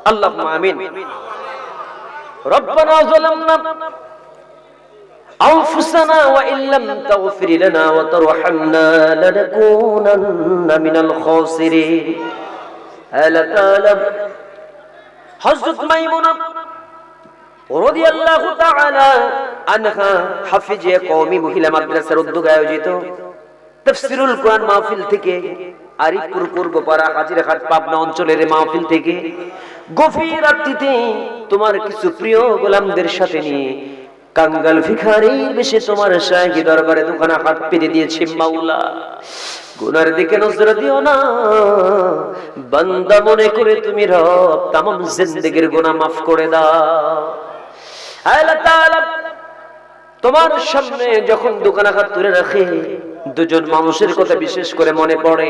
আল্লাহ আমিন ربنا ظلمنا أنفسنا وإن لم تغفر لنا وترحمنا لنكونن من الخاسرين ألا تعلم حضرت ميمونة رضي الله تعالى عنها হাফিজে কওমি মহিলা মাদ্রাসার উদ্যোগে আয়োজিত তাফসীরুল কোরআন মাহফিল থেকে আরিফপুর পূর্বপাড়া হাজিরহাট পাবনা অঞ্চলের এই মাহফিল থেকে গভীর রাত্রিতে তোমার কিছু প্রিয় গোলামদের সাথে নিয়ে কাঙ্গাল ভিখারির বেশে তোমার শাহী দরবারে দোকানে হাত পেতে দিয়েছে মাওলা। গুনার দিকে নজর দিও না। বান্দা মনে করে তুমি রব, তামাম জিন্দেগির গুনাহ মাফ করে দাও। তোমার সামনে যখন দোকানাঘাট তুলে রাখে, দুজন মানুষের কথা বিশেষ করে মনে পড়ে।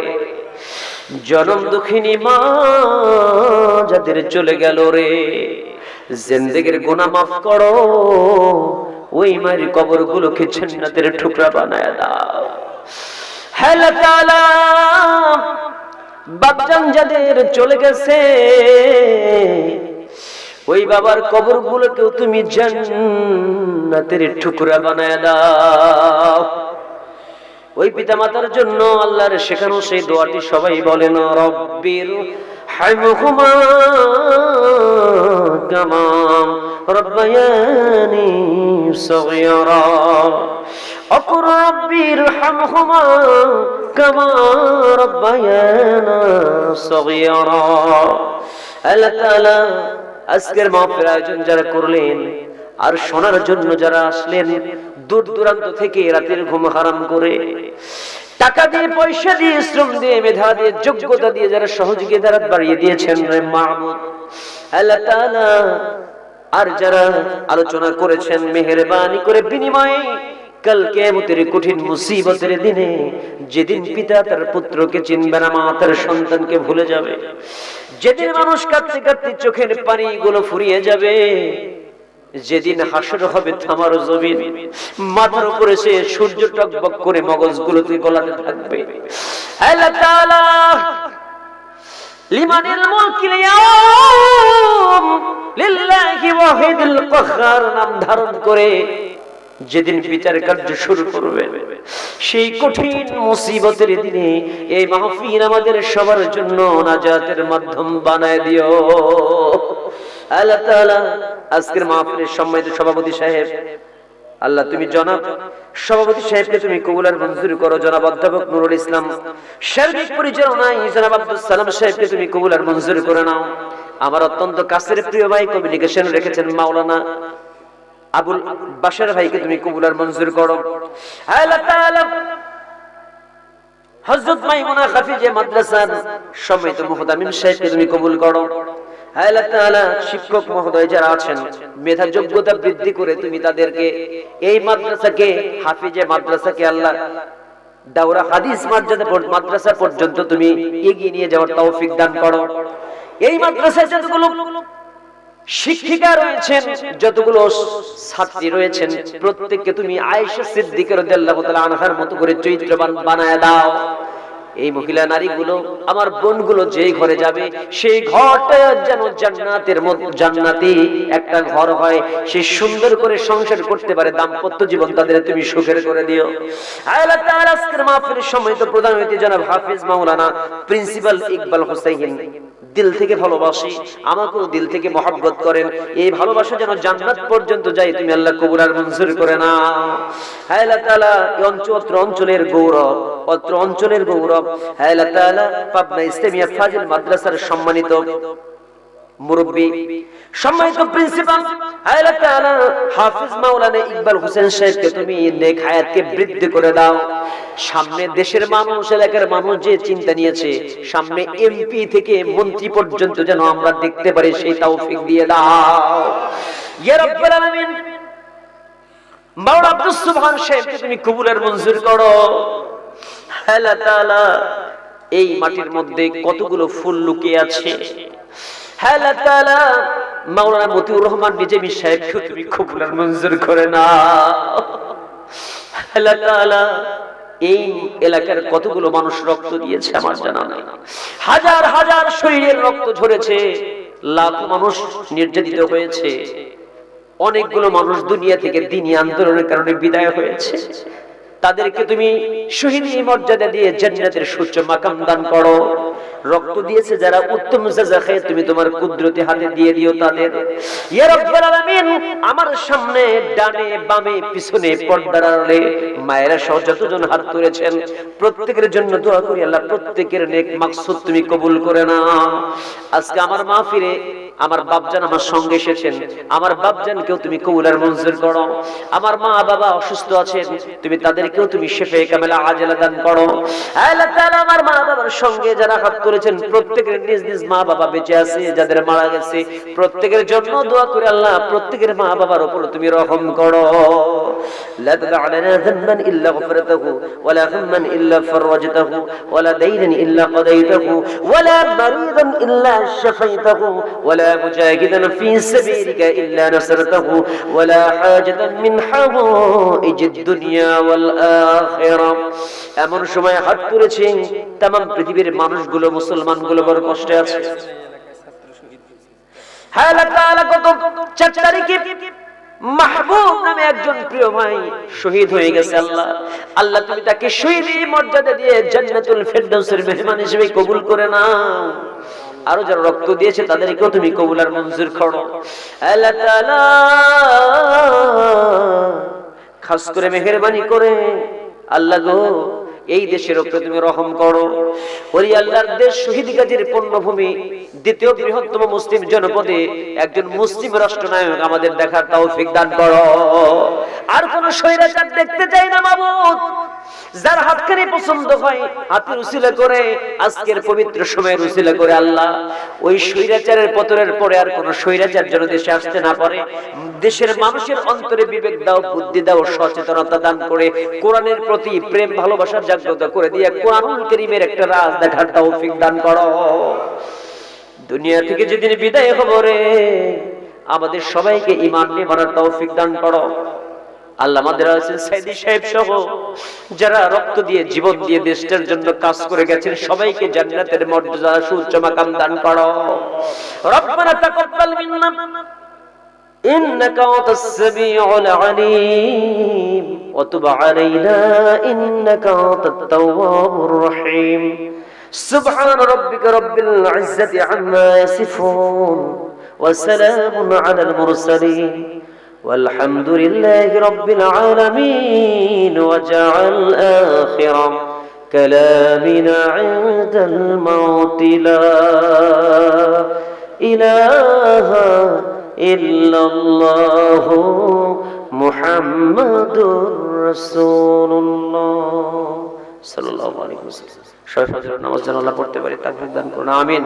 জনম দুঃখিনী মা যাদের চলে গেল রে। জেন্দেগের গোনা মাফ করো, ওই মায়ের কবর গুলোকে জান্নাতের টুকরা বানায় দাও। হেলা তাআলা বাপজান যাদের চলে গেছে, ওই বাবার কবর গুলোকেও তুমি জান্নাতের টুকরা বানায় দাও। ওই পিতা মাতার জন্য আল্লাহর শেখানো সেই দোয়াটি সবাই বলেন অকুর রব্বির কামা আজকের মাহফিল আয়োজন যারা করলেন আর শোনার জন্য যারা আসলেন, দূর দূরান্ত থেকে রাতের ঘুম হারাম করে টাকা দিয়ে, পয়সা দিয়ে, শ্রম দিয়ে, মেধা দিয়ে, যোগ্যতা দিয়ে যারা সহযোগিতার হাত বাড়িয়ে দিয়েছেন আর যারা আলোচনা করেছেন, মেহেরবানি করে বিনিময়ে কাল কেমতের কঠিন মুসিবতের দিনে যেদিন পিতা তার পুত্রকে চিনবে না মা তার সন্তানকে ভুলে যাবে। যেদিন মানুষ কাঁদতে কাঁদতে চোখের পানি গুলো ফুরিয়ে যাবে যেদিন হাসর হবে থামার জমিন মাথার উপরে সে সূর্য টকবক করে মগজ গুলোতে গলাতে থাকবে। আল্লাহ তাআলা! লিমানিল মুলকিল ইয়াউম লিল্লাহি ওয়াহিদুল কাহ্হার নাম ধারণ করে যেদিন বিচার কার্য শুরু করবে সেই কঠিন মুসিবতের দিনে এই মাহফিল আমাদের সবার জন্য নাজাতের মাধ্যম বানায় দিও। আল্লাহ তাআলা আজকের মাহফিলের সম্মানিত সভাপতি সাহেব, আল্লাহ তুমি জনাব, সভাপতি সাহেবকে তুমি কবুলার মঞ্জুর করো জনাব অধ্যাপক নুরুল ইসলাম। সার্বিক পরিচালনায় জনাব আব্দুল সালাম সাহেবকে তুমি মঞ্জুর করে নাও। আমার অত্যন্ত কাছের প্রিয় ভাই কমিউনিকেশন রেখেছেন মাওলানা আবুল ভাইকে তুমি মঞ্জুর করো। আল্লাহ তাআলা হযরত মাইমুনা হাফিজে মাদ্রাসার সম্মানিত মুহতামিম সাহেবকে তুমি কবুল করো। শিক্ষক মহোদয় যারা আছেন মেধা যোগ্যতা বৃদ্ধি করে তুমি তাদেরকে এই মাদ্রাসাকে, হাফিজে মাদ্রাসাকে আল্লাহ দাওরা হাদিস মাদ্রাসা পর্যন্ত তুমি এগিয়ে নিয়ে যাওয়ার তৌফিক দান করো। এই মাদ্রাসায় যতগুলো শিক্ষিকা রয়েছেন, যতগুলো ছাত্রী রয়েছেন, প্রত্যেককে তুমি আয়েশা সিদ্দিকের রাদিয়াল্লাহু তাআলা আনহার মতো করে চরিত্রবান বানায় দাও। এই মহিলা নারীগুলো, আমার বোনগুলো যেই ঘরে যাবে, সেই ঘরটা যেন জান্নাতের জান্নাতি একটা ঘর হয়। সে সুন্দর করে সংসার করতে পারে, দাম্পত্য জীবন তাদের তুমি সুখের করে দিও। আল্লাহ তাআলা আজকের মাহফিলের সময় তো প্রধান জনাব হাফিজ মাওলানা প্রিন্সিপাল ইকবাল হোসেন দিল থেকে ভালোবাসি, আমাকেও দিল থেকে মহাব্বত করেন। এই ভালোবাসা যেন জান্নাত পর্যন্ত যাই তুমি আল্লাহ কবুর আর মঞ্জুর করে না হ্যাঁ আল্লাহ অঞ্চলের গৌরব, অত্র অঞ্চলের গৌরব। হায় আল্লাহ পাবনা ফাজিল মাদ্রাসার সম্মানিত মুরব্বী। সম্মানিত প্রিন্সিপাল আল্লাহ তাআলা মাওলানা ইকবাল হোসেন সাহেবকে তুমি নেক হায়াতকে বৃদ্ধি করে দাও। সামনে দেশের মানুষ, এলাকার মানুষ যে চিন্তা নিয়েছে, সামনে এমপি থেকে মন্ত্রী পর্যন্ত যেন আমরা দেখতে পারি, সেই তৌফিক দিয়ে দাও। ইয়া আলামিন, মাওলানা আব্দুস সুবহান সাহেবকে তুমি কবুলের মঞ্জুর করো। আল্লাহ তাআলা, এই মাটির মধ্যে কতগুলো ফুল লুকিয়ে আছে? হ্যাঁ মাওলানা মতিউর রহমান তুমি মঞ্জুর করে না তাআলা, এই এলাকার কতগুলো মানুষ রক্ত দিয়েছে আমার জানা নাই। হাজার হাজার শরীরের রক্ত ঝরেছে, লাখো মানুষ নির্যাতিত হয়েছে, অনেকগুলো মানুষ দুনিয়া থেকে দিনী আন্দোলনের কারণে বিদায় হয়েছে। তাদেরকে তুমি শহীদ মর্যাদা দিয়ে জান্নাতের সুচ্চ মাকাম দান করো। রক্ত দিয়েছে যারা উত্তম সাজা তুমি তোমার কুদরতি হাতে দিয়ে দিও তাদের। ইয়া রাব্বাল আলামিন, আমার সামনে ডানে বামে পিছনে পর্দার আড়ালে মায়েরা সহ যতজন হাত তুলেছেন, প্রত্যেকের জন্য দোয়া করি আল্লাহ, প্রত্যেকের নেক মাকসুদ তুমি কবুল করে না আজকে আমার মাহফিলে আমার বাপজান আমার সঙ্গে এসেছেন আমার বাপজানকেও তুমি কবুলার মঞ্জুর করো আমার মা বাবা অসুস্থ আছেন তুমি তাদেরকেও তুমি শেফে কামেলা আজেলা দান করো আল্লাহ তাআলা আমার মা বাবার সঙ্গে যারা হাত তুলেছেন প্রত্যেকের নিজ নিজ মা বাবা বেঁচে আছে যাদের মারা গেছে প্রত্যেকের জন্য দোয়া করে আল্লাহ প্রত্যেকের মা বাবার উপর তুমি রহম করো لا تدع لنا ذنبا إلا غفرته ولا هما إلا فرجته ولا دينا إلا قضيته ولا مريضا إلا شفيته ولا مجاهدا في سبيلك إلا نصرته ولا حاجة من حوائج الدنيا والآخرة এমন সময় হাত তুলেছে তাম পৃথিবীর মানুষগুলো মুসলমানগুলো বড় কষ্টে আছে হ্যাঁ আল্লাহ তাআলা কত চার তারিখে মাহবুব নামে একজন প্রিয় ভাই শহীদ হয়ে গেছে আল্লাহ আল্লাহ তুমি তাকে শহীদ মর্যাদা দিয়ে জান্নাতুল ফেরদাউসের মেহমান হিসেবে কবুল করে নাও আরও যারা রক্ত দিয়েছে, তাদেরকেও তুমি কবুল আর মঞ্জুর করো। খাস করে মেহেরবানি করে, আল্লাহ গো, এই দেশের উপরে তুমি রহম করো। ওই আল্লাহর দেশ শহীদ গাজীর পণ্যভূমি দ্বিতীয় বৃহত্তম মুসলিম জনপদে একজন মুসলিম রাষ্ট্রনায়ক আমাদের দেখার তৌফিক দান করো। আর কোন স্বৈরাচার দেখতে চাই না, মাবুদ। যার হাতখানি পছন্দ হয় হাতের উসিলা করে, আজকের পবিত্র সময়ের উসিলা করে আল্লাহ। ওই স্বৈরাচারের পতনের পরে আর কোন স্বৈরাচার যেন দেশে আসতে না পারে। দেশের মানুষের অন্তরে বিবেক দাও, বুদ্ধি দাও, সচেতনতা দান করে, কোরআনের প্রতি প্রেম ভালোবাসার জাগ্রত করে দিয়ে কোরআনুল করিমের একটা রাজ দেখার তৌফিক দান করো। দুনিয়া থেকে যেদিন বিদায় হব রে, আমাদের সবাইকে ইমান নিয়ে মারার তৌফিক দান করো। আল্লাহ সাইদি সাহেব সহ যারা রক্ত দিয়ে জীবন দিয়ে দেশটার জন্য কাজ করে গেছেন, সবাইকে জান্নাতের মর্যাদা সুচ্চ মাকাম দান করো। রব্বানা তাকাব্বাল মিন্না, ইন্নাকা সামিউল আলীম, ওয়া তুব আলাইনা, ইন্নাকা তাওয়াবুর রহিম। সুবহান রাব্বিকা রাব্বিল ইজ্জাতি আম্মা ইয়াসিফুন, ওয়া সালামুন আলাল মুরসালিন। والحمد لله رب العالمين وجعل آخر كلامنا عند الموت لا إله إلا الله محمد رسول الله صلى الله عليه وسلم সবাই ফজরের নামাজ যেন আল্লাহ পড়তে পারি তাকবীর দান করুন আমিন